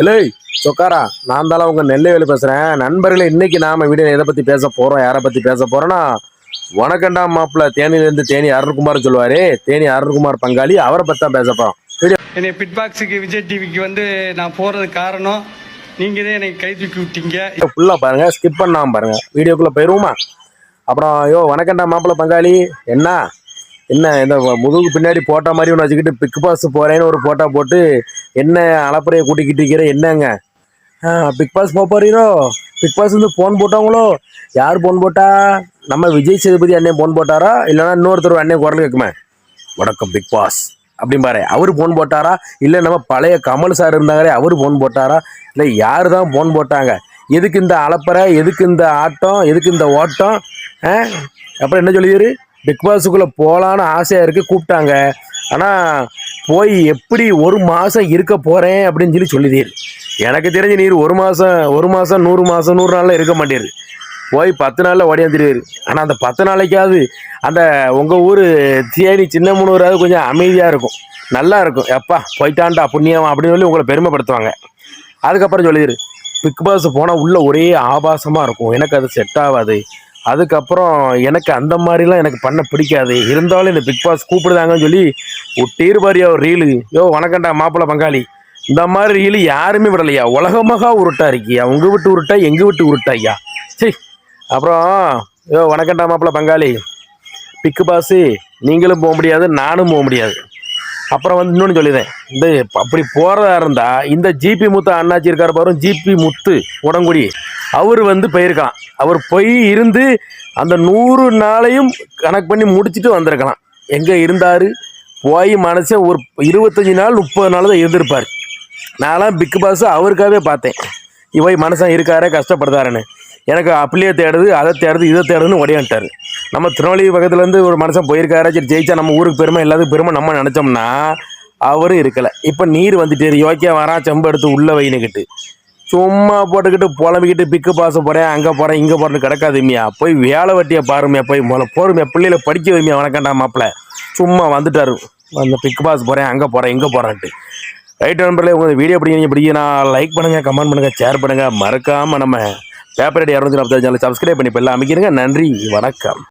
இல்லை சொக்காரா நான் தானே உங்க நெல்லைவேலு பேசுறேன். நண்பர்களே இன்னைக்கு நாம வீடியோ எதை பத்தி பேச போறோம் யாரை பத்தி பேச போறோம்னா வணக்கண்டா மாப்பிள்ள. தேனியிலேருந்து தேனி அருண்குமார் சொல்லுவாரு. தேனி அருண்குமார் பங்காளி அவரை பத்தி தான் பேச வீடியோ என்னை பிட்பாக்ஸுக்கு விஜய் டிவிக்கு வந்து நான் போகிறது காரணம் நீங்கள் தான் என்னை கை தூக்கி விட்டீங்க. ஃபுல்லா பாருங்க ஸ்கிப் பண்ணாம பாருங்க. வீடியோக்குள்ள போயிருவோமா? அப்புறம் ஐயோ வணக்கண்டா மாப்பிள்ள பங்காளி. என்ன? என்ன இந்த முதுகு பின்னாடி போட்டோ மாதிரி ஒன்று வச்சுக்கிட்டு பிக் பாஸ் போகிறேன்னு ஒரு போட்டா போட்டு என்ன அலப்பறையை கூட்டிக்கிட்டு இருக்கிற என்னங்க? பிக் பாஸ் போக போகிறீரோ பிக் பாஸ் வந்து ஃபோன் போட்டவங்களோ? யார் ஃபோன் போட்டா? நம்ம விஜய் சேதுபதி அண்ணன் ஃபோன் போட்டாரா? இல்லைனா இன்னொருத்தர் அண்ணன் குரல் கேட்குமே? வணக்கம் பிக் பாஸ். அப்படிம்பாரு அவர் ஃபோன் போட்டாரா? இல்லை நம்ம பழைய கமல் சார் இருந்தாங்களே அவர் ஃபோன் போட்டாரா? இல்லை யார் தான் ஃபோன் போட்டாங்க? எதுக்கு இந்த அலப்பறை எதுக்கு இந்த ஆட்டம்? எதுக்கு இந்த ஓட்டம்? ஆ? அப்புறம் என்ன சொல்லிடுரு பிக் பாஸுக்குள்ளே போகலான்னு ஆசையாக இருக்குது கூப்பிட்டாங்க. ஆனால் போய் எப்படி ஒரு மாதம் இருக்க போகிறேன் அப்படின்னு சொல்லி சொல்லிதீர். எனக்கு தெரிஞ்சு நீர் ஒரு மாதம் ஒரு மாதம் நூறு மாதம் நூறு நாளில் இருக்க மாட்டேரு. போய் பத்து நாளில் ஓடியாந்துருவாரு. ஆனால் அந்த பத்து நாளைக்காவது அந்த உங்கள் ஊர் தேனி சின்ன கொஞ்சம் அமைதியாக இருக்கும். நல்லா இருக்கும். எப்பா போயிட்டான்டா புண்ணியம் அப்படின்னு சொல்லி உங்களை பெருமைப்படுத்துவாங்க. அதுக்கப்புறம் சொல்லிடு பிக் பாஸ் போனால் உள்ளே ஒரே ஆபாசமாக இருக்கும். எனக்கு அது செட் ஆகாது. அதுக்கப்புறம் எனக்கு அந்த மாதிரிலாம் எனக்கு பண்ண பிடிக்காது. இருந்தாலும் இந்த பிக் பாஸ் கூப்பிடுதாங்கன்னு சொல்லி ஒட்டீர் பாரியா ஒரு ரீலு யோ வணக்கண்டா மாப்பிள்ள பங்காளி. இந்த மாதிரி ரீலு யாருமே விடலையா? உலகமாக உருட்டா இருக்கியா? உங்கள் வீட்டு உருட்டா எங்கள் விட்டு உருட்டா ஐயா சரி அப்புறம் யோ வணக்கண்டா மாப்பிள்ள பங்காளி. பிக்கு பாஸு நீங்களும் போக முடியாது நானும் போக முடியாது. அப்புறம் வந்து இன்னொன்று சொல்லிடுறேன். இந்த அப்படி போகிறதா இருந்தால் இந்த ஜிபி முத்து அண்ணாச்சி இருக்கார் பாரு ஜிபி முத்து உடங்குடி. அவர் வந்து போயிருக்கலாம். அவர் போய் இருந்து அந்த நூறு நாளையும் கணக்கு பண்ணி முடிச்சுட்டு வந்திருக்கலாம். எங்கே இருந்தார்? போய் மனுஷன் ஒரு இருபத்தஞ்சி நாள் முப்பது நாள் தான் இருந்திருப்பார். நான்லாம் பிக் பாஸ் அவருக்காகவே பார்த்தேன். இவை மனுஷன் இருக்காரே கஷ்டப்படுதாருன்னு. எனக்கு அப்படியே தேடுது அதை தேடுது இதை தேடுதுன்னு உடையன்ட்டார் நம்ம திருநெல்வேலி பக்கத்துலேருந்து ஒரு மனுஷன் போயிருக்காரு சரி ஜெயிச்சா நம்ம ஊருக்கு பெருமை எல்லாத்துக்கும் பெருமை நம்ம நினச்சோம்னா அவரும் இருக்கலை. இப்போ நீர் வந்துட்டு யோக்கியா வரான் செம்பு எடுத்து உள்ளே வைனுக்கிட்டு சும்மா போட்டுக்கிட்டு புலம்பிக்கிட்டு பிக்கு பாச போகிறேன் அங்கே போகிறேன் இங்கே போகிறேன்னு கிடக்காதுமியா போய் வேலை வட்டியை பாருமையா போய் முதல்ல போருமையா பிள்ளையில படிக்க வைமியா வணக்கண்டா மாப்பிள்ள. சும்மா வந்துட்டாரு. அந்த பிக் பாஸ் போகிறேன் அங்கே போகிறேன் இங்கே போகிறேன்ட்டு ரைட் நண்பர்களே உங்கள் வீடியோ பிடிங்க பிடிக்குன்னா லைக் பண்ணுங்கள் கமெண்ட் பண்ணுங்கள் ஷேர் பண்ணுங்கள் மறக்காமல் நம்ம பேப்பர் இரநூத்தி நாற்பத்தஞ்சு சப்ஸ்கிரைப் பண்ணி இப்போ எல்லாம் அமைக்கிறங்க நன்றி வணக்கம்.